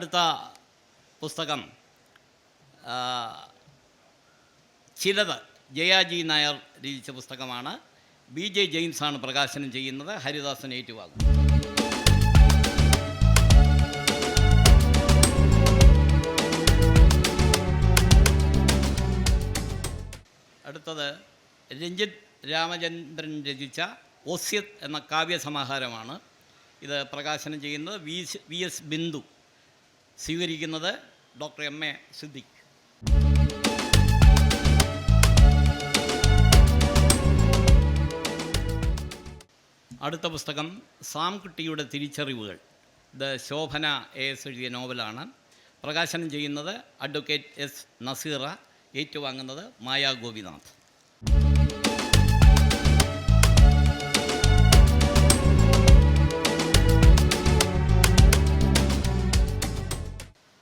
അടുത്ത പുസ്തകം ചിലത് ജയാജി നായർ രചിച്ച പുസ്തകമാണ്. ബി ജെ ജെയിംസാണ് പ്രകാശനം ചെയ്യുന്നത്. ഹരിദാസൻ ഏറ്റുവാകും അടുത്തത് രഞ്ജിത് രാമചന്ദ്രൻ രചിച്ച ഒസ്യത് എന്ന കാവ്യസമാഹാരമാണ്. ഇത് പ്രകാശനം ചെയ്യുന്നത് വി വി എസ് ബിന്ദു സ്വീകരിക്കുന്നത് ഡോക്ടർ എം എ സിദ്ദിഖ്. അടുത്ത പുസ്തകം സാംകുട്ടിയുടെ തിരിച്ചറിവുകൾ. ദ ശോഭന എ എസ് എഴുതിയ നോവലാണ്. പ്രകാശനം ചെയ്യുന്നത് അഡ്വക്കേറ്റ് എസ് നസീറ. ഏറ്റുവാങ്ങുന്നത് മായാ ഗോപിനാഥ്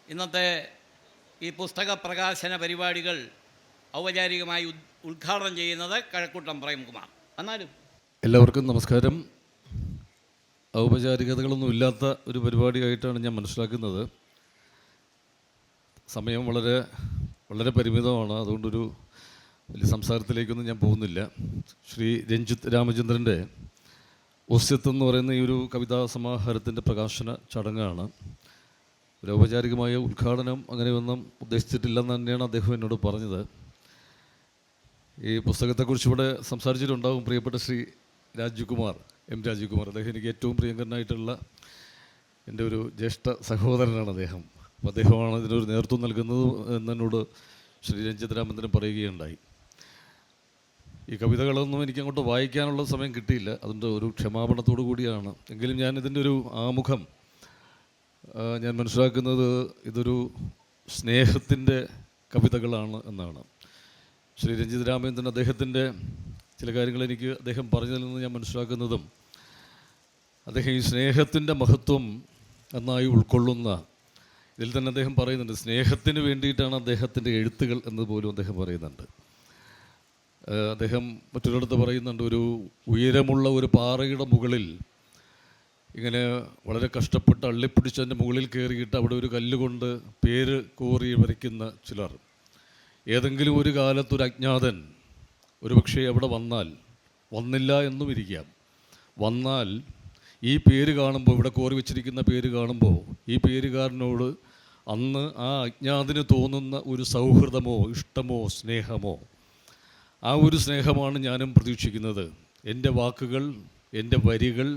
ഇന്നത്തെ ഈ പുസ്തക പ്രകാശന പരിപാടികൾ ഔപചാരികമായി ഉദ്- ഉദ്ഘാടനം ചെയ്യുന്നത് കഴക്കൂട്ടം പ്രേംകുമാർ. എന്നാലും എല്ലാവർക്കും നമസ്കാരം. ഔപചാരികതകളൊന്നും ഇല്ലാത്ത ഒരു പരിപാടിയായിട്ടാണ് ഞാൻ മനസ്സിലാക്കുന്നത്. സമയം വളരെ വളരെ പരിമിതമാണ്. അതുകൊണ്ടൊരു വലിയ സംസാരത്തിലേക്കൊന്നും ഞാൻ പോകുന്നില്ല. ശ്രീ രഞ്ജിത്ത് രാമചന്ദ്രന്റെ ഒസ്യത്ത് എന്ന് പറയുന്ന ഈ ഒരു കവിതാ സമാഹാരത്തിന്റെ പ്രകാശന ചടങ്ങാണ്. ഒരു ഔപചാരികമായ ഉദ്ഘാടനം അങ്ങനെയൊന്നും ഉദ്ദേശിച്ചിട്ടില്ലെന്ന് തന്നെയാണ് അദ്ദേഹം എന്നോട് പറഞ്ഞത്. ഈ പുസ്തകത്തെക്കുറിച്ച് ഇവിടെ സംസാരിച്ചിട്ടുണ്ടാകും പ്രിയപ്പെട്ട ശ്രീ രാജീവ്കുമാർ എം രാജീവ്കുമാർ അദ്ദേഹം എനിക്ക് ഏറ്റവും പ്രിയങ്കരനായിട്ടുള്ള എന്റെ ഒരു ജ്യേഷ്ഠ സഹോദരനാണ് അദ്ദേഹം. അപ്പോൾ അദ്ദേഹമാണ് ഇതിനൊരു നേതൃത്വം നൽകുന്നത് എന്നോട് ശ്രീ രഞ്ജിത് രാമചന്ദ്രൻ പറയുകയുണ്ടായി. ഈ കവിതകളൊന്നും എനിക്ക് അങ്ങോട്ട് വായിക്കാനുള്ള സമയം കിട്ടിയില്ല. അതിന്റെ ഒരു ക്ഷമാപണത്തോടു കൂടിയാണ്. എങ്കിലും ഞാൻ ഇതിന്റെ ഒരു ആമുഖം ഞാൻ മനസ്സിലാക്കുന്നത് ഇതൊരു സ്നേഹത്തിന്റെ കവിതകളാണ് എന്നാണ്. ശ്രീ രഞ്ജിത് രാമേന്ദ്രൻ അദ്ദേഹത്തിന്റെ ചില കാര്യങ്ങൾ എനിക്ക് അദ്ദേഹം പറഞ്ഞതിൽ നിന്ന് ഞാൻ മനസ്സിലാക്കുന്നതും അദ്ദേഹം ഈ സ്നേഹത്തിന്റെ മഹത്വം നന്നായി ഉൾക്കൊള്ളുന്ന ഇതിൽ തന്നെ അദ്ദേഹം പറയുന്നുണ്ട് സ്നേഹത്തിന് വേണ്ടിയിട്ടാണ് അദ്ദേഹത്തിന്റെ എഴുത്തുകൾ എന്ന് പോലും അദ്ദേഹം പറയുന്നുണ്ട്. അദ്ദേഹം മറ്റൊരിടത്ത് പറയുന്നുണ്ട് ഒരു ഉയരമുള്ള ഒരു പാറയുടെ മുകളിൽ ഇങ്ങനെ വളരെ കഷ്ടപ്പെട്ട് അള്ളിപ്പിടിച്ച് അതിന്റെ മുകളിൽ കയറിയിട്ട് അവിടെ ഒരു കല്ലുകൊണ്ട് പേര് കോറി വരയ്ക്കുന്ന ചിലർ. ഏതെങ്കിലും ഒരു കാലത്തൊരു അജ്ഞാതൻ ഒരു പക്ഷേ അവിടെ വന്നാൽ വന്നില്ല എന്നും ഇരിക്കാം. വന്നാൽ ഈ പേര് കാണുമ്പോൾ ഇവിടെ കോറി വെച്ചിരിക്കുന്ന പേര് കാണുമ്പോൾ ഈ പേരുകാരനോട് അന്ന് ആ അജ്ഞാതിന് തോന്നുന്ന ഒരു സൗഹൃദമോ ഇഷ്ടമോ സ്നേഹമോ ആ ഒരു സ്നേഹമാണ് ഞാനും പ്രതീക്ഷിക്കുന്നത്. എന്റെ വാക്കുകൾ എന്റെ വരികൾ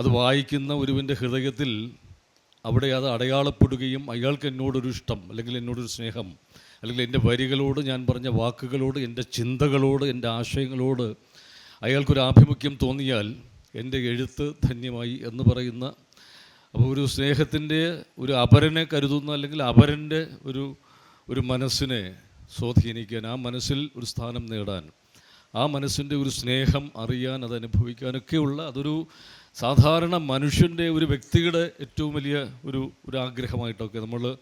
അത് വായിക്കുന്ന ഒരുവിന്റെ ഹൃദയത്തിൽ അവിടെ അത് അടയാളപ്പെടുകയും അയാൾക്ക് എന്നോടൊരു ഇഷ്ടം അല്ലെങ്കിൽ എന്നോടൊരു സ്നേഹം അല്ലെങ്കിൽ എന്റെ വരികളോട് ഞാൻ പറഞ്ഞ വാക്കുകളോട് എന്റെ ചിന്തകളോട് എന്റെ ആശയങ്ങളോട് അയാൾക്കൊരു ആഭിമുഖ്യം തോന്നിയാൽ എന്റെ എഴുത്ത് ധന്യമായി എന്ന് പറയുന്ന അപ്പോൾ ഒരു സ്നേഹത്തിന്റെ ഒരു അപരനെ കരുതുന്ന അല്ലെങ്കിൽ അപരന്റെ ഒരു ഒരു മനസ്സിനെ സ്വാധീനിക്കാൻ ആ മനസ്സിൽ ഒരു സ്ഥാനം നേടാൻ ആ മനസ്സിന്റെ ഒരു സ്നേഹം അറിയാൻ അത് അനുഭവിക്കാനൊക്കെയുള്ള അതൊരു സാധാരണ മനുഷ്യന്റെ ഒരു വ്യക്തിയുടെ ഏറ്റവും വലിയ ഒരു ഒരു ആഗ്രഹമായിട്ടൊക്കെ നമ്മൾ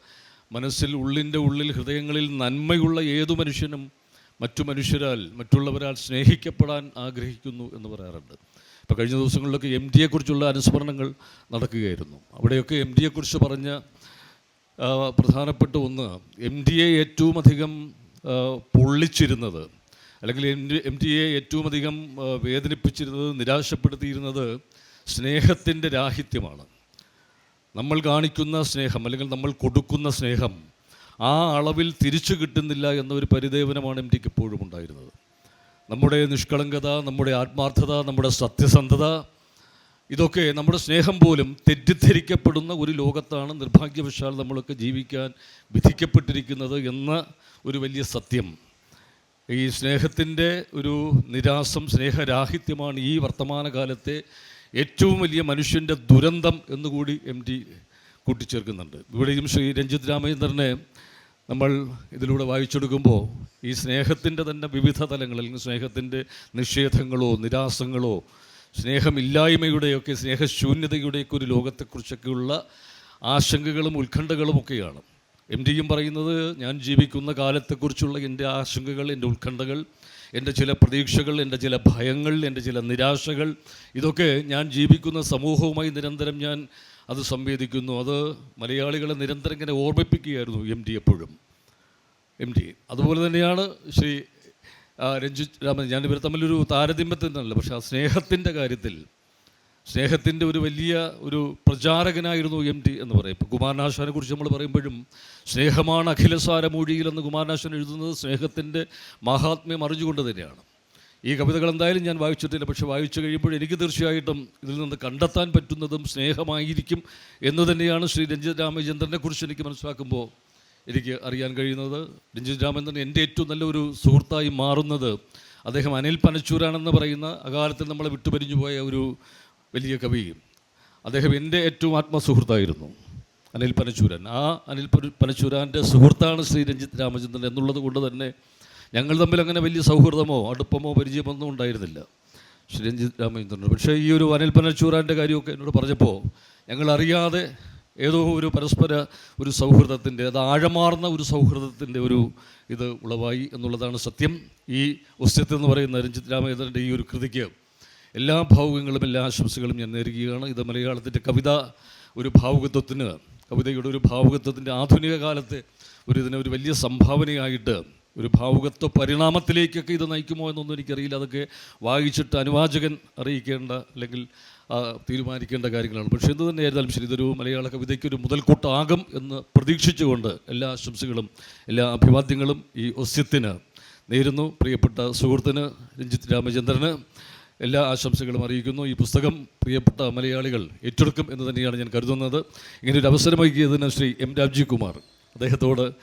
മനസ്സിൽ ഉള്ളിന്റെ ഉള്ളിൽ ഹൃദയങ്ങളിൽ നന്മയുള്ള ഏതു മനുഷ്യനും മറ്റു മനുഷ്യരാൽ മറ്റുള്ളവരാൽ സ്നേഹിക്കപ്പെടാൻ ആഗ്രഹിക്കുന്നു എന്ന് പറയാറുണ്ട്. ഇപ്പോൾ കഴിഞ്ഞ ദിവസങ്ങളിലൊക്കെ എം ഡിയെക്കുറിച്ചുള്ള അനുസ്മരണങ്ങൾ നടക്കുകയായിരുന്നു. അവിടെയൊക്കെ എം ഡിയെക്കുറിച്ച് പറഞ്ഞ പ്രധാനപ്പെട്ട ഒന്ന് എം ഡി എ ഏറ്റവും അധികം പൊള്ളിച്ചിരുന്നത് അല്ലെങ്കിൽ M D M D A ഏറ്റവും അധികം വേദനിപ്പിച്ചിരുന്നത് നിരാശപ്പെടുത്തിയിരുന്നത് സ്നേഹത്തിന്റെ രാഹിത്യമാണ്. നമ്മൾ കാണിക്കുന്ന സ്നേഹം അല്ലെങ്കിൽ നമ്മൾ കൊടുക്കുന്ന സ്നേഹം ആ അളവിൽ തിരിച്ചു കിട്ടുന്നില്ല എന്നൊരു പരിദേവനമാണ് എനിക്ക് ഇപ്പോഴും ഉണ്ടായിരുന്നത്. നമ്മുടെ നിഷ്കളങ്കത നമ്മുടെ ആത്മാർത്ഥത നമ്മുടെ സത്യസന്ധത ഇതൊക്കെ നമ്മുടെ സ്നേഹം പോലും തെറ്റിദ്ധരിക്കപ്പെടുന്ന ഒരു ലോകത്താണ് നിർഭാഗ്യവശാൽ നമ്മളൊക്കെ ജീവിക്കാൻ വിധിക്കപ്പെട്ടിരിക്കുന്നത് എന്ന ഒരു വലിയ സത്യം. ഈ സ്നേഹത്തിന്റെ ഒരു നിരാസം സ്നേഹരാഹിത്യമാണ് ഈ വർത്തമാനകാലത്തെ ഏറ്റവും വലിയ മനുഷ്യന്റെ ദുരന്തം എന്നുകൂടി എം ടി കൂട്ടിച്ചേർക്കുന്നുണ്ട്. ഇവിടെയും ശ്രീ രഞ്ജിത് രാമചന്ദ്രനെ നമ്മൾ ഇതിലൂടെ വായിച്ചെടുക്കുമ്പോൾ ഈ സ്നേഹത്തിന്റെ തന്നെ വിവിധ തലങ്ങൾ അല്ലെങ്കിൽ സ്നേഹത്തിന്റെ നിഷേധങ്ങളോ നിരാസങ്ങളോ സ്നേഹമില്ലായ്മയുടെയൊക്കെ സ്നേഹശൂന്യതയുടെയൊക്കെ ഒരു ലോകത്തെക്കുറിച്ചൊക്കെയുള്ള ആശങ്കകളും ഉത്കണ്ഠകളുമൊക്കെയാണ് എം ഡിയും പറയുന്നത് ഞാൻ ജീവിക്കുന്ന കാലത്തെക്കുറിച്ചുള്ള എന്റെ ആശങ്കകൾ എന്റെ ഉത്കണ്ഠകൾ എന്റെ ചില പ്രതീക്ഷകൾ എന്റെ ചില ഭയങ്ങൾ എന്റെ ചില നിരാശകൾ ഇതൊക്കെ ഞാൻ ജീവിക്കുന്ന സമൂഹവുമായി നിരന്തരം ഞാൻ അത് സംവേദിക്കുന്നു. അത് മലയാളികളെ നിരന്തരം ഇങ്ങനെ ഓർമ്മിപ്പിക്കുകയായിരുന്നു എം ഡി എപ്പോഴും. M D. അതുപോലെ തന്നെയാണ് ശ്രീ രഞ്ജിത് രാമൻ. ഞാൻ തമ്മിലൊരു താരതമ്യത്തിനല്ല പക്ഷേ ആ സ്നേഹത്തിന്റെ കാര്യത്തിൽ സ്നേഹത്തിന്റെ ഒരു വലിയ ഒരു പ്രചാരകനായിരുന്നു എം ടി എന്ന് പറയും. ഇപ്പോൾ കുമാരനാശാനെ കുറിച്ച് നമ്മൾ പറയുമ്പോഴും സ്നേഹമാണ് അഖിലസാരമൊഴിയിൽ എന്ന് കുമാരനാശാൻ എഴുതുന്നത് സ്നേഹത്തിന്റെ മഹാത്മ്യം അറിഞ്ഞുകൊണ്ട് തന്നെയാണ്. ഈ കവിതകൾ എന്തായാലും ഞാൻ വായിച്ചിട്ടില്ല. പക്ഷെ വായിച്ചു കഴിയുമ്പോൾ എനിക്ക് തീർച്ചയായിട്ടും ഇതിൽ നിന്ന് കണ്ടെത്താൻ പറ്റുന്നതും സ്നേഹമായിരിക്കും എന്ന് തന്നെയാണ് ശ്രീ രഞ്ജിത് രാമചന്ദ്രനെ കുറിച്ച് എനിക്ക് മനസ്സിലാക്കുമ്പോൾ എനിക്ക് അറിയാൻ കഴിയുന്നത്. രഞ്ജിത് രാമചന്ദ്രൻ എന്റെ ഏറ്റവും നല്ലൊരു സുഹൃത്തായി മാറുന്നത് അദ്ദേഹം അനിൽ പനച്ചൂരാണെന്ന് പറയുന്ന അകാലത്തിൽ നമ്മളെ വിട്ടുപരിഞ്ഞു പോയ ഒരു വലിയ കവി. അദ്ദേഹം എന്റെ ഏറ്റവും ആത്മസുഹൃത്തായിരുന്നു. അനിൽ പനച്ചൂരൻ. ആ അനിൽ പന- പനച്ചൂരാന്റെ സുഹൃത്താണ് ശ്രീ രഞ്ജിത്ത് രാമചന്ദ്രൻ എന്നുള്ളത് കൊണ്ട് തന്നെ ഞങ്ങൾ തമ്മിൽ അങ്ങനെ വലിയ സൗഹൃദമോ അടുപ്പമോ പരിചയമൊന്നും ഉണ്ടായിരുന്നില്ല. ശ്രീ രഞ്ജിത്ത് രാമചന്ദ്രൻ. പക്ഷേ ഈ ഒരു അനിൽ പനച്ചൂരാന്റെ കാര്യമൊക്കെ എന്നോട് പറഞ്ഞപ്പോൾ ഞങ്ങൾ അറിയാതെ ഏതോ ഒരു പരസ്പര ഒരു സൗഹൃദത്തിന്റെ അത് ആഴമാർന്ന ഒരു സൗഹൃദത്തിന്റെ ഒരു ഇത് ഉളവായി എന്നുള്ളതാണ് സത്യം. ഈ ഉസ്യത്ത് എന്ന് പറയുന്ന രഞ്ജിത്ത് രാമചന്ദ്രന്റെ ഈ ഒരു കൃതിക്ക് എല്ലാ ഭാവുകങ്ങളും എല്ലാ ആശംസകളും ഞാൻ നേരുകയാണ്. ഇത് മലയാളത്തിന്റെ കവിത ഒരു ഭാവുകത്വത്തിന് കവിതയുടെ ഒരു ഭാവുകത്വത്തിന്റെ ആധുനിക കാലത്ത് ഒരു ഇതിനെ ഒരു വലിയ സംഭാവനയായിട്ട് ഒരു ഭാവുകത്വ പരിണാമത്തിലേക്കൊക്കെ ഇത് നയിക്കുമോ എന്നൊന്നും എനിക്കറിയില്ല. അതൊക്കെ വായിച്ചിട്ട് അനുവാചകൻ അറിയിക്കേണ്ട അല്ലെങ്കിൽ തീരുമാനിക്കേണ്ട കാര്യങ്ങളാണ്. പക്ഷേ എന്ത് തന്നെയായിരുന്നാലും ശരി ഇതൊരു മലയാള കവിതയ്ക്കൊരു മുതൽക്കൂട്ടാകും എന്ന് പ്രതീക്ഷിച്ചുകൊണ്ട് എല്ലാ ആശംസകളും എല്ലാ അഭിവാദ്യങ്ങളും ഈ ഒസ്യത്തിന് നേരുന്നു. പ്രിയപ്പെട്ട സുഹൃത്തിന് രഞ്ജിത്ത് രാമചന്ദ്രന് എല്ലാ ആശംസകളും അറിയിക്കുന്നു. ഈ പുസ്തകം പ്രിയപ്പെട്ട മലയാളികൾ ഏറ്റെടുക്കും എന്ന് തന്നെയാണ് ഞാൻ കരുതുന്നത്. ഇങ്ങനെ ഒരു അവസരമൊരുക്കിയതിന് ശ്രീ എം രാജീവ് കുമാർ അദ്ദേഹത്തോട്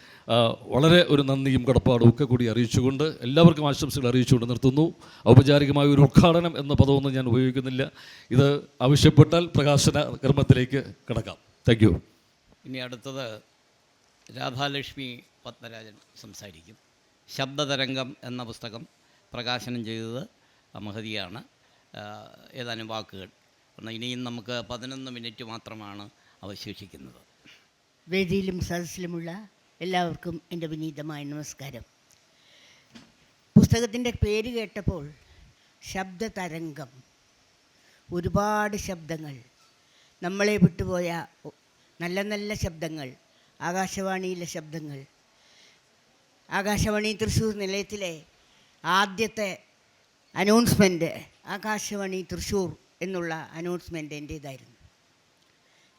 വളരെ ഒരു നന്ദിയും കടപ്പാടും ഒക്കെ കൂടി അറിയിച്ചുകൊണ്ട് എല്ലാവർക്കും ആശംസകൾ അറിയിച്ചുകൊണ്ട് നിർത്തുന്നു. ഔപചാരികമായ ഒരു ഉദ്ഘാടനം എന്ന പദമൊന്നും ഞാൻ ഉപയോഗിക്കുന്നില്ല. ഇത് ആവശ്യപ്പെട്ടാൽ പ്രകാശന കർമ്മത്തിലേക്ക് കിടക്കാം. താങ്ക് ഇനി അടുത്തത് രാധാലക്ഷ്മി പത്മരാജൻ സംസാരിക്കും. ശബ്ദതരംഗം എന്ന പുസ്തകം പ്രകാശനം ചെയ്തത് മഹതിയാണ് ഏതാനും വാക്കുകൾ. ഇനിയും നമുക്ക് പതിനൊന്ന് മിനിറ്റ് മാത്രമാണ് അവശേഷിക്കുന്നത്. വേദിയിലും സദസ്സിലുമുള്ള എല്ലാവർക്കും എന്റെ വിനീതമായ നമസ്കാരം. പുസ്തകത്തിന്റെ പേര് കേട്ടപ്പോൾ ശബ്ദ തരംഗം ഒരുപാട് ശബ്ദങ്ങൾ. നമ്മളെ വിട്ടുപോയ നല്ല നല്ല ശബ്ദങ്ങൾ ആകാശവാണിയിലെ ശബ്ദങ്ങൾ. ആകാശവാണി തൃശ്ശൂർ നിലയത്തിലെ ആദ്യത്തെ അനൗൺസ്മെന്റ് ആകാശവാണി തൃശ്ശൂർ എന്നുള്ള അനൗൺസ്മെന്റ് എന്റേതായിരുന്നു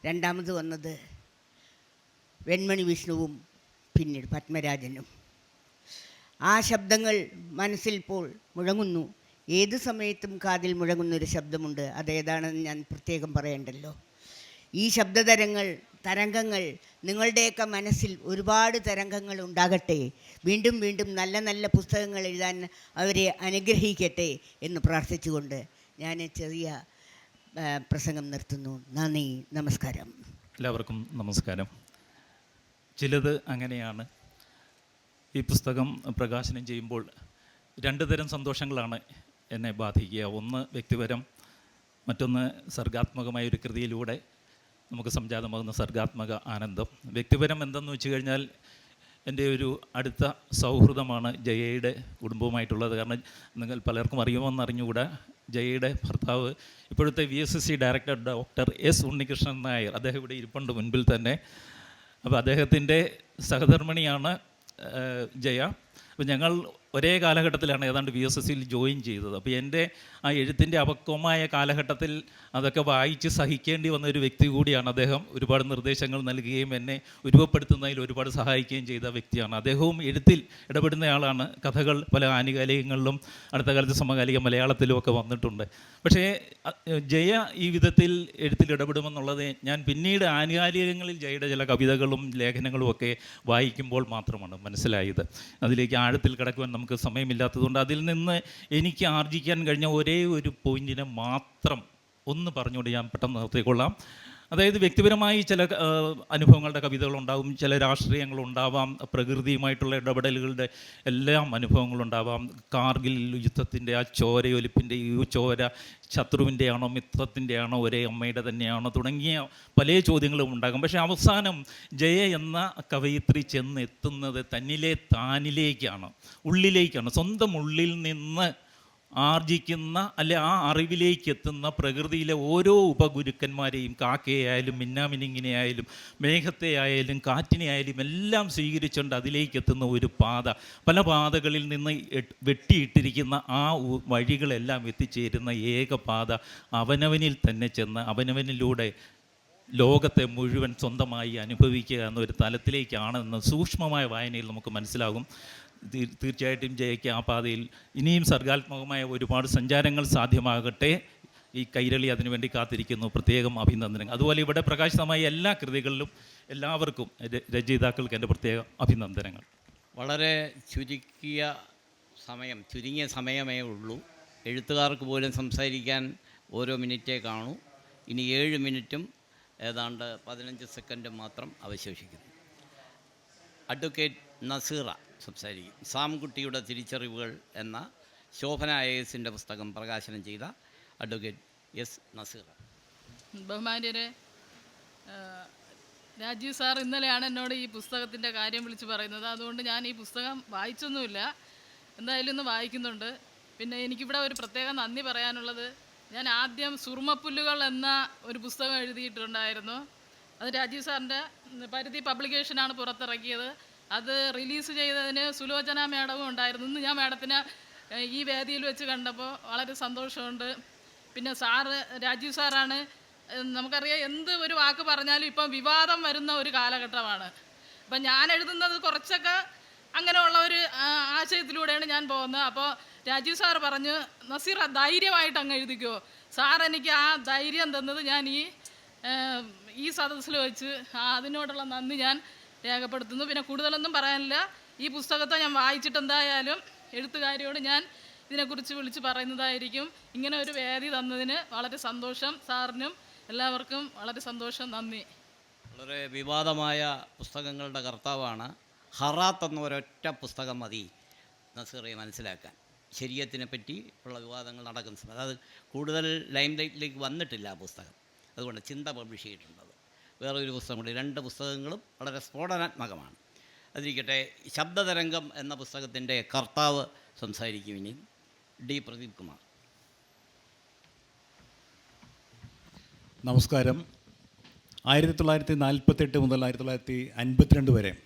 രണ്ടാമത് വന്നത് വെൺമണി വിഷ്ണുവും പിന്നീട് പത്മരാജനും. ആ ശബ്ദങ്ങൾ മനസ്സിൽ ഇപ്പോൾ മുഴങ്ങുന്നു. ഏത് സമയത്തും കാതിൽ മുഴങ്ങുന്നൊരു ശബ്ദമുണ്ട്. അതേതാണെന്ന് ഞാൻ പ്രത്യേകം പറയണ്ടല്ലോ. ഈ ശബ്ദതരങ്ങൾ തരംഗങ്ങൾ നിങ്ങളുടെയൊക്കെ മനസ്സിൽ ഒരുപാട് തരംഗങ്ങൾ ഉണ്ടാകട്ടെ. വീണ്ടും വീണ്ടും നല്ല നല്ല പുസ്തകങ്ങൾ എഴുതാൻ അവരെ അനുഗ്രഹിക്കട്ടെ എന്ന് പ്രാർത്ഥിച്ചുകൊണ്ട് ഞാൻ ചെറിയ പ്രസംഗം നിർത്തുന്നു. നന്ദി നമസ്കാരം. എല്ലാവർക്കും നമസ്കാരം. ചിലത് അങ്ങനെയാണ്. ഈ പുസ്തകം പ്രകാശനം ചെയ്യുമ്പോൾ രണ്ട് തരം സന്തോഷങ്ങളാണ് എന്നെ ബാധിക്കുക. ഒന്ന് വ്യക്തിപരം മറ്റൊന്ന് സർഗാത്മകമായ ഒരു കൃതിയിലൂടെ നമുക്ക് സംജാതമാകുന്ന സർഗാത്മക ആനന്ദം. വ്യക്തിപരം എന്തെന്ന് വെച്ച് കഴിഞ്ഞാൽ എന്റെ ഒരു അടുത്ത സൗഹൃദമാണ് ജയയുടെ കുടുംബവുമായിട്ടുള്ളത്. കാരണം നിങ്ങൾ പലർക്കും അറിയുമെന്ന് അറിഞ്ഞുകൂടാ ജയയുടെ ഭർത്താവ് ഇപ്പോഴത്തെ V S S C director doctor S Unnikrishnan Nair. അദ്ദേഹം ഇവിടെ ഇരിപ്പുണ്ട് മുൻപിൽ തന്നെ. അപ്പോൾ അദ്ദേഹത്തിന്റെ സഹധർമ്മിണിയാണ് ജയ. അപ്പോൾ ഞങ്ങൾ ഒരേ കാലഘട്ടത്തിലാണ് ഏതാണ്ട് ബി എസ് എസ് സിയിൽ ജോയിൻ ചെയ്തത്. അപ്പോൾ എന്റെ ആ എഴുത്തിന്റെ അപക്വമായ കാലഘട്ടത്തിൽ അതൊക്കെ വായിച്ച് സഹിക്കേണ്ടി വന്ന ഒരു വ്യക്തി കൂടിയാണ് അദ്ദേഹം. ഒരുപാട് നിർദ്ദേശങ്ങൾ നൽകുകയും എന്നെ രൂപപ്പെടുത്തുന്നതിൽ ഒരുപാട് സഹായിക്കുകയും ചെയ്ത വ്യക്തിയാണ്. അദ്ദേഹവും എഴുത്തിൽ ഇടപെടുന്നയാളാണ്. കഥകൾ പല ആനുകാലികങ്ങളിലും അടുത്ത കാലത്ത് സമകാലിക മലയാളത്തിലും ഒക്കെ വന്നിട്ടുണ്ട്. പക്ഷേ ജയ ഈ വിധത്തിൽ എഴുത്തിൽ ഇടപെടുമെന്നുള്ളത് ഞാൻ പിന്നീട് ആനുകാലികങ്ങളിൽ ജയയുടെ ചില കവിതകളും ലേഖനങ്ങളും ഒക്കെ വായിക്കുമ്പോൾ മാത്രമാണ് മനസ്സിലായത്. അതിലേക്ക് ആഴത്തിൽ കിടക്കുവാൻ നമുക്ക് സമയമില്ലാത്തതുകൊണ്ട് അതിൽ നിന്ന് എനിക്ക് ആർജിക്കാൻ കഴിഞ്ഞ ഒരേ ഒരു പോയിന്റിനെ മാത്രം ഒന്ന് പറഞ്ഞുകൊണ്ട് ഞാൻ പെട്ടെന്ന് നിർത്തിക്കൊള്ളാം അതായത് വ്യക്തിപരമായി ചില അനുഭവങ്ങളുടെ കവിതകളുണ്ടാവും ചില രാഷ്ട്രീയങ്ങളുണ്ടാവാം പ്രകൃതിയുമായിട്ടുള്ള ഇടപെടലുകളുടെ എല്ലാം അനുഭവങ്ങളുണ്ടാവാം. കാർഗിൽ യുദ്ധത്തിന്റെ ആ ചോരയൊലിപ്പിന്റെ ഈ ചോര ശത്രുവിന്റെ ആണോ മിത്രത്തിന്റെ ആണോ ഒരേ അമ്മയുടെ തന്നെയാണോ തുടങ്ങിയ പല ചോദ്യങ്ങളും ഉണ്ടാകും. പക്ഷേ അവസാനം ജയ എന്ന കവയിത്രി ചെന്ന് എത്തുന്നത് തന്നിലെ താനിലേക്കാണ് ഉള്ളിലേക്കാണ്. സ്വന്തം ഉള്ളിൽ നിന്ന് ആർജിക്കുന്ന അല്ലെ ആ അറിവിലേക്ക് എത്തുന്ന പ്രകൃതിയിലെ ഓരോ ഉപഗുരുക്കന്മാരെയും കാക്കയായാലും മിന്നാമിനിങ്ങിനെ ആയാലും മേഘത്തെ ആയാലും കാറ്റിനെ ആയാലും എല്ലാം സ്വീകരിച്ചുകൊണ്ട് അതിലേക്ക് എത്തുന്ന ഒരു പാത. പല പാതകളിൽ നിന്ന് വെട്ടിയിട്ടിരിക്കുന്ന ആ വഴികളെല്ലാം എത്തിച്ചേരുന്ന ഏക പാത അവനവനിൽ തന്നെ ചെന്ന് അവനവനിലൂടെ ലോകത്തെ മുഴുവൻ സ്വന്തമായി അനുഭവിക്കുക എന്നൊരു തലത്തിലേക്കാണെന്ന് സൂക്ഷ്മമായ വായനയിൽ നമുക്ക് മനസ്സിലാകും. തീർച്ചയായിട്ടും ജയയ്ക്ക് ആ പാതയിൽ ഇനിയും സർഗാത്മകമായ ഒരുപാട് സഞ്ചാരങ്ങൾ സാധ്യമാകട്ടെ. ഈ കൈരളി അതിനുവേണ്ടി കാത്തിരിക്കുന്നു. പ്രത്യേകം അഭിനന്ദനങ്ങൾ. അതുപോലെ ഇവിടെ പ്രകാശിതമായ എല്ലാ കൃതികളിലും എല്ലാവർക്കും രചയിതാക്കൾക്ക് എന്റെ പ്രത്യേക അഭിനന്ദനങ്ങൾ. വളരെ ചുരുക്കിയ സമയം ചുരുങ്ങിയ സമയമേ ഉള്ളൂ. എഴുത്തുകാർക്ക് പോലും സംസാരിക്കാൻ ഓരോ മിനിറ്റേ കാണൂ. ഇനി ഏഴ് മിനിറ്റും ഏതാണ്ട് പതിനഞ്ച് സെക്കൻഡും മാത്രം അവശേഷിക്കുന്നു. അഡ്വക്കേറ്റ് നസീറ സംസാരിക്കും. സാംകുട്ടിയുടെ തിരിച്ചറിവുകൾ എന്ന ശോഭന ഐ എസിന്റെ പുസ്തകം പ്രകാശനം ചെയ്ത അഡ്വക്കേറ്റ് എസ് നസീറ. ബഹുമാന്യരെ രാജീവ് സാർ ഇന്നലെയാണ് എന്നോട് ഈ പുസ്തകത്തിന്റെ കാര്യം വിളിച്ച് പറയുന്നത്. അതുകൊണ്ട് ഞാൻ ഈ പുസ്തകം വായിച്ചൊന്നുമില്ല. എന്തായാലും ഇന്ന് വായിക്കുന്നുണ്ട്. പിന്നെ എനിക്കിവിടെ ഒരു പ്രത്യേക നന്ദി പറയാനുള്ളത്. ഞാൻ ആദ്യം സുർമപ്പുല്ലുകൾ എന്ന ഒരു പുസ്തകം എഴുതിയിട്ടുണ്ടായിരുന്നു. അത് രാജീവ് സാറിന്റെ പരിധി പബ്ലിക്കേഷനാണ് പുറത്തിറക്കിയത്. അത് റിലീസ് ചെയ്തതിന് സുലോചന മേഡവും ഉണ്ടായിരുന്നു. ഇന്ന് ഞാൻ മേഡത്തിന് ഈ വേദിയിൽ വെച്ച് കണ്ടപ്പോൾ വളരെ സന്തോഷമുണ്ട്. പിന്നെ സാറ് രാജീവ് സാറാണ് നമുക്കറിയാം എന്ത് ഒരു വാക്ക് പറഞ്ഞാലും ഇപ്പം വിവാദം വരുന്ന ഒരു കാലഘട്ടമാണ്. അപ്പം ഞാൻ എഴുതുന്നത് കുറച്ചൊക്കെ അങ്ങനെയുള്ള ഒരു ആശയത്തിലൂടെയാണ് ഞാൻ പോകുന്നത്. അപ്പോൾ രാജീവ് സാർ പറഞ്ഞു നസീർ ധൈര്യമായിട്ട് അങ്ങ് എഴുതിക്കോ. സാർ എനിക്ക് ആ ധൈര്യം തന്നത് ഞാൻ ഈ ഈ സദസ്സിൽ വെച്ച് അതിനോടുള്ള നന്ദി ഞാൻ രേഖപ്പെടുത്തുന്നു. പിന്നെ കൂടുതലൊന്നും പറയാനില്ല. ഈ പുസ്തകത്തെ ഞാൻ വായിച്ചിട്ട് എന്തായാലും എഴുത്തുകാരിയോട് ഞാൻ ഇതിനെക്കുറിച്ച് വിളിച്ച് പറയുന്നതായിരിക്കും. ഇങ്ങനെ ഒരു വേദി തന്നതിന് വളരെ സന്തോഷം. സാറിനും എല്ലാവർക്കും വളരെ സന്തോഷം. നന്ദി. വളരെ വിവാദമായ പുസ്തകങ്ങളുടെ കർത്താവാണ്. ഹറാത്ത് എന്ന ഒരൊറ്റ പുസ്തകം മതി നസീറെ മനസ്സിലാക്കാൻ. ശരീരത്തിനെ പറ്റി ഉള്ള വിവാദങ്ങൾ നടക്കുന്ന സമയത്ത്. അത് കൂടുതൽ ലൈം ലൈറ്റിലേക്ക് വന്നിട്ടില്ല ആ പുസ്തകം. അതുകൊണ്ട് ചിന്ത പബ്ലിഷ് ചെയ്തിട്ടുണ്ടത്. വേറെ ഒരു പുസ്തകം കൂടി രണ്ട് പുസ്തകങ്ങളും വളരെ സ്ഫോടനാത്മകമാണ്. അതിരിക്കട്ടെ ശബ്ദതരംഗം എന്ന പുസ്തകത്തിന്റെ കർത്താവ് സംസാരിക്കും ഇനി. ഡി. പ്രദീപ് കുമാർ. നമസ്കാരം. ആയിരത്തി തൊള്ളായിരത്തി നാൽപ്പത്തെട്ട് മുതൽ ആയിരത്തി തൊള്ളായിരത്തി അൻപത്തിരണ്ട് വരെ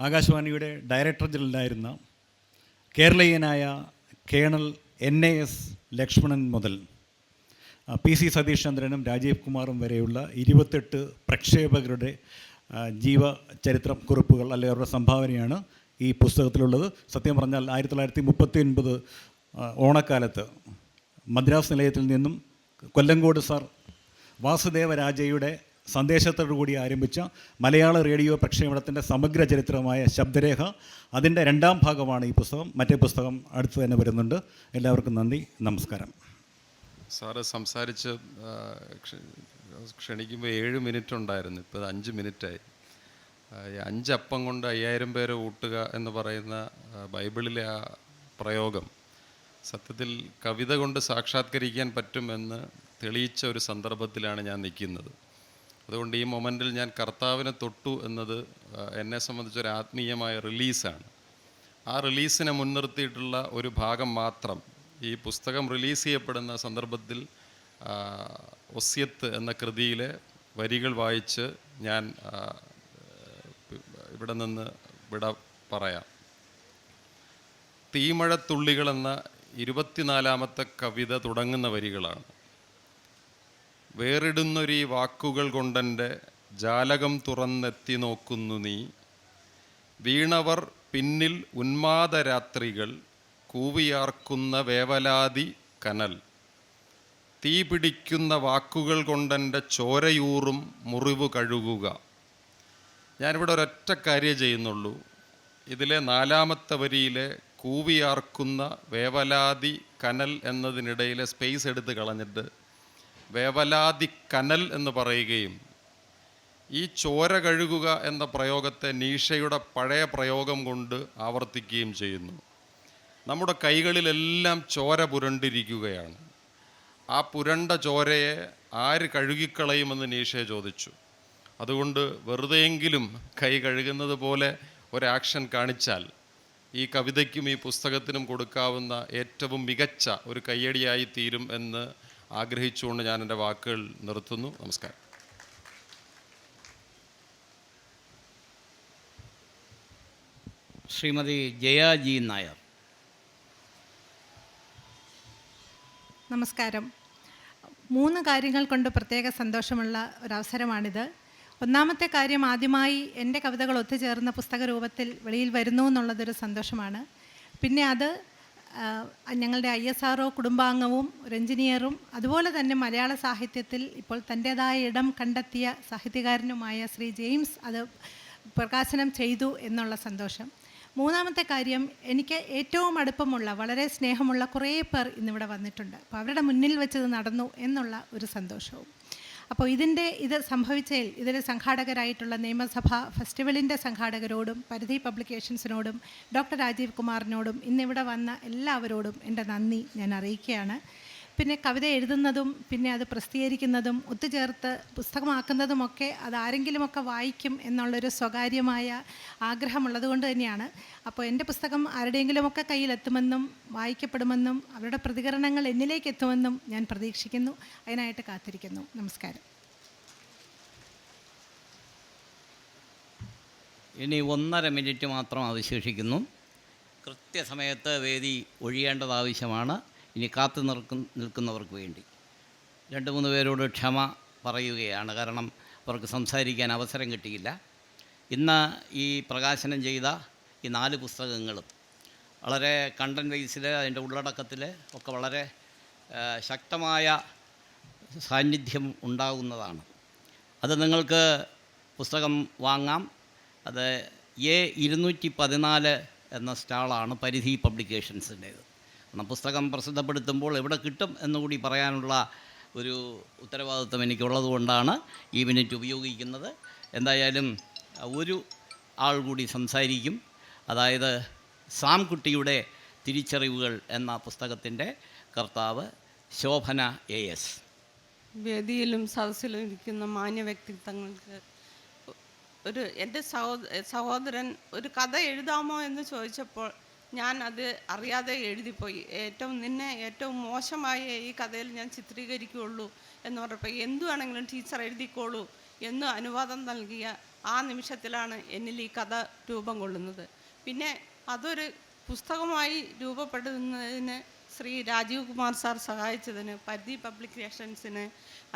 ആകാശവാണിയുടെ ഡയറക്ടർ ജനറലായിരുന്ന കേരളീയനായ colonel N. A. S. Lakshmanan മുതൽ പി സി സതീഷ് ചന്ദ്രനും രാജീവ് കുമാറും വരെയുള്ള ഇരുപത്തെട്ട് പ്രക്ഷേപകരുടെ ജീവ ജീവചരിത്രം കുറിപ്പുകൾ അല്ലെങ്കിൽ അവരുടെ സംഭാവനയാണ് ഈ പുസ്തകത്തിലുള്ളത്. സത്യം പറഞ്ഞാൽ ആയിരത്തി തൊള്ളായിരത്തി മുപ്പത്തി ഒൻപത് ഓണക്കാലത്ത് മദ്രാസ് നിലയത്തിൽ നിന്നും കൊല്ലങ്കോട് സാർ വാസുദേവരാജയുടെ സന്ദേശത്തോടു കൂടി ആരംഭിച്ച മലയാള റേഡിയോ പ്രക്ഷേപണത്തിന്റെ സമഗ്ര ചരിത്രമായ ശബ്ദരേഖ അതിന്റെ രണ്ടാം ഭാഗമാണ് ഈ പുസ്തകം. മറ്റേ പുസ്തകം അടുത്ത് തന്നെ വരുന്നുണ്ട്. എല്ലാവർക്കും നന്ദി. നമസ്കാരം. സാറ് സംസാരിച്ച് ക്ഷണിക്കുമ്പോൾ ഏഴ് മിനിറ്റ് ഉണ്ടായിരുന്നു. ഇപ്പോൾ അഞ്ച് മിനിറ്റായി. ഈ അഞ്ചപ്പം കൊണ്ട് അയ്യായിരം പേരെ ഊട്ടുക എന്ന് പറയുന്ന ബൈബിളിലെ ആ പ്രയോഗം സത്യത്തിൽ കവിത കൊണ്ട് സാക്ഷാത്കരിക്കാൻ പറ്റുമെന്ന് തെളിയിച്ച ഒരു സന്ദർഭത്തിലാണ് ഞാൻ നിൽക്കുന്നത്. അതുകൊണ്ട് ഈ മൊമെന്റിൽ ഞാൻ കർത്താവിനെ തൊട്ടു എന്നത് എന്നെ സംബന്ധിച്ചൊരു ആത്മീയമായ റിലീസാണ്. ആ റിലീസിനെ മുൻനിർത്തിയിട്ടുള്ള ഒരു ഭാഗം മാത്രം ഈ പുസ്തകം റിലീസ് ചെയ്യപ്പെടുന്ന സന്ദർഭത്തിൽ ഒസ്യത്ത് എന്ന കൃതിയിലെ വരികൾ വായിച്ച് ഞാൻ ഇവിടെ നിന്ന് വിട പറയാം. തീമഴത്തുള്ളികൾ എന്ന ഇരുപത്തിനാലാമത്തെ കവിത തുടങ്ങുന്ന വരികളാണ്. വേറിടുന്നൊരീ വാക്കുകൾ കൊണ്ടെന്റെ ജാലകം തുറന്നെത്തി നോക്കുന്നു നീ. വീണവർ പിന്നിൽ ഉന്മാദരാത്രികൾ കൂവിയാർക്കുന്ന വേവലാതി കനൽ. തീ പിടിക്കുന്ന വാക്കുകൾ കൊണ്ടെന്റെ ചോരയൂറും മുറിവ് കഴുകുക. ഞാനിവിടെ ഒരൊറ്റ കാര്യം ചെയ്യുന്നുള്ളൂ. ഇതിലെ നാലാമത്തെ വരിയിലെ കൂവിയാർക്കുന്ന വേവലാതി കനൽ എന്നതിനിടയിലെ സ്പേസ് എടുത്ത് കളഞ്ഞിട്ട് വേവലാതി കനൽ എന്ന് പറയുകയും ഈ ചോര കഴുകുക എന്ന പ്രയോഗത്തെ നീഷയുടെ പഴയ പ്രയോഗം കൊണ്ട് ആവർത്തിക്കുകയും ചെയ്യുന്നു. നമ്മുടെ കൈകളിലെല്ലാം ചോര പുരണ്ടിരിക്കുകയാണ്. ആ പുരണ്ട ചോരയെ ആര് കഴുകിക്കളയുമെന്ന് നീഷയെ ചോദിച്ചു. അതുകൊണ്ട് വെറുതെയെങ്കിലും കൈ കഴുകുന്നത് പോലെ ഒരാക്ഷൻ കാണിച്ചാൽ ഈ കവിതയ്ക്കും ഈ പുസ്തകത്തിനും കൊടുക്കാവുന്ന ഏറ്റവും മികച്ച ഒരു കയ്യടിയായി തീരും എന്ന് ആഗ്രഹിച്ചുകൊണ്ട് ഞാൻ എന്റെ വാക്കുകൾ നിർത്തുന്നു. നമസ്കാരം. ശ്രീമതി ജയാജി നായർ. നമസ്കാരം. മൂന്ന് കാര്യങ്ങൾ കൊണ്ട് പ്രത്യേക സന്തോഷമുള്ള ഒരവസരമാണിത്. ഒന്നാമത്തെ കാര്യം ആദ്യമായി എന്റെ കവിതകൾ ഒത്തുചേർന്ന പുസ്തക രൂപത്തിൽ വെളിയിൽ വരുന്നു എന്നുള്ളതൊരു സന്തോഷമാണ്. പിന്നെ അത് ഞങ്ങളുടെ ഐ എസ് ആർ കുടുംബാംഗവും ഒരു എഞ്ചിനീയറും അതുപോലെ തന്നെ മലയാള സാഹിത്യത്തിൽ ഇപ്പോൾ തന്റേതായ ഇടം കണ്ടെത്തിയ സാഹിത്യകാരനുമായ ശ്രീ ജെയിംസ് അത് പ്രകാശനം ചെയ്തു എന്നുള്ള സന്തോഷം. മൂന്നാമത്തെ കാര്യം എനിക്ക് ഏറ്റവും അടുപ്പമുള്ള വളരെ സ്നേഹമുള്ള കുറേ പേർ ഇന്നിവിടെ വന്നിട്ടുണ്ട്. അപ്പോൾ അവരുടെ മുന്നിൽ വെച്ചത് നടന്നു എന്നുള്ള ഒരു സന്തോഷവും. അപ്പോൾ ഇതിന്റെ ഇത് സംഭവിച്ചതിൽ ഇതിൽ സംഘാടകരായിട്ടുള്ള നിയമസഭ ഫെസ്റ്റിവലിന്റെ സംഘാടകരോടും പരിധി പബ്ലിക്കേഷൻസിനോടും ഡോക്ടർ രാജീവ് കുമാറിനോടും ഇന്നിവിടെ വന്ന എല്ലാവരോടും എന്റെ നന്ദി ഞാൻ അറിയിക്കുകയാണ്. പിന്നെ കവിത എഴുതുന്നതും പിന്നെ അത് പ്രസിദ്ധീകരിക്കുന്നതും ഒത്തുചേർത്ത് പുസ്തകമാക്കുന്നതുമൊക്കെ അത് ആരെങ്കിലുമൊക്കെ വായിക്കും എന്നുള്ളൊരു സ്വകാര്യമായ ആഗ്രഹമുള്ളത് കൊണ്ട് തന്നെയാണ്. അപ്പോൾ എന്റെ പുസ്തകം ആരുടെയെങ്കിലുമൊക്കെ കയ്യിലെത്തുമെന്നും വായിക്കപ്പെടുമെന്നും അവരുടെ പ്രതികരണങ്ങൾ എന്നിലേക്ക് എത്തുമെന്നും ഞാൻ പ്രതീക്ഷിക്കുന്നു. അതിനായിട്ട് കാത്തിരിക്കുന്നു. നമസ്കാരം. ഇനി ഒന്നര മിനിറ്റ് മാത്രം അവശേഷിക്കുന്നു. കൃത്യസമയത്ത് വേദി ഒഴിയേണ്ടത് ആവശ്യമാണ്. ഇനി കാത്തു നിൽക്കും നിൽക്കുന്നവർക്ക് വേണ്ടി. രണ്ട് മൂന്ന് പേരോട് ക്ഷമ പറയുകയാണ്. കാരണം അവർക്ക് സംസാരിക്കാൻ അവസരം കിട്ടിയില്ല. ഇന്ന് ഈ പ്രകാശനം ചെയ്ത ഈ നാല് പുസ്തകങ്ങളും വളരെ കണ്ടന്റ് വൈസിൽ അതിന്റെ ഉള്ളടക്കത്തിൽ ഒക്കെ വളരെ ശക്തമായ സാന്നിധ്യം ഉണ്ടാകുന്നതാണ്. അത് നിങ്ങൾക്ക് പുസ്തകം വാങ്ങാം. അത് എ ഇരുന്നൂറ്റി പതിനാല് എന്ന സ്റ്റാളാണ് പരിധി പബ്ലിക്കേഷൻസിന്റേത്. പുസ്തകം പ്രസിദ്ധപ്പെടുത്തുമ്പോൾ എവിടെ കിട്ടും എന്നുകൂടി പറയാനുള്ള ഒരു ഉത്തരവാദിത്വം എനിക്കുള്ളത് കൊണ്ടാണ് ഈ മിനിറ്റ് ഉപയോഗിക്കുന്നത്. എന്തായാലും ഒരു ആൾ കൂടി സംസാരിക്കും. അതായത് സാംകുട്ടിയുടെ തിരിച്ചറിവുകൾ എന്ന പുസ്തകത്തിന്റെ കർത്താവ് ശോഭന എ എസ്. വേദിയിലും സദസ്സിലും ഇരിക്കുന്ന മാന്യ വ്യക്തിത്വങ്ങൾക്ക് ഒരു എന്റെ സഹോദരൻ ഒരു കഥ എഴുതാമോ എന്ന് ചോദിച്ചപ്പോൾ ഞാൻ അത് അറിയാതെ എഴുതിപ്പോയി. ഏറ്റവും നിന്നെ ഏറ്റവും മോശമായ ഈ കഥയിൽ ഞാൻ ചിത്രീകരിക്കുകയുള്ളൂ എന്ന് പറഞ്ഞപ്പോൾ എന്തുവാണെങ്കിലും ടീച്ചർ എഴുതിക്കോളൂ എന്ന് അനുവാദം നൽകിയ ആ നിമിഷത്തിലാണ് എന്നിൽ ഈ കഥ രൂപം കൊള്ളുന്നത്. പിന്നെ അതൊരു പുസ്തകമായി രൂപപ്പെടുന്നതിന് ശ്രീ രാജീവ് കുമാർ സാർ സഹായിച്ചതിന് പരിധി പബ്ലിക്കേഷൻസിന്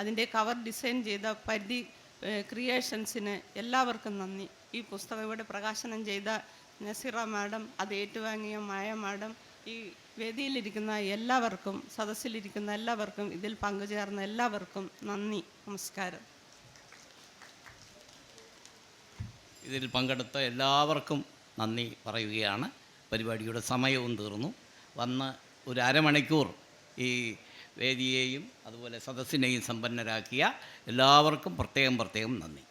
അതിന്റെ കവർ ഡിസൈൻ ചെയ്ത പരിധി ക്രിയേഷൻസിന് എല്ലാവർക്കും നന്ദി. ഈ പുസ്തകം ഇവിടെ പ്രകാശനം ചെയ്ത നസീറ മാഡം അത് ഏറ്റുവാങ്ങിയ മായ മാഡം ഈ വേദിയിലിരിക്കുന്ന എല്ലാവർക്കും സദസ്സിലിരിക്കുന്ന എല്ലാവർക്കും ഇതിൽ പങ്കുചേർന്ന എല്ലാവർക്കും നന്ദി നമസ്കാരം. ഇതിൽ പങ്കെടുത്ത എല്ലാവർക്കും നന്ദി പറയുകയാണ്. പരിപാടിയുടെ സമയവും തീർന്നു. വന്ന് ഒരു അരമണിക്കൂർ ഈ വേദിയെയും അതുപോലെ സദസ്സിനെയും സമ്പന്നരാക്കിയ എല്ലാവർക്കും പ്രത്യേകം പ്രത്യേകം നന്ദി.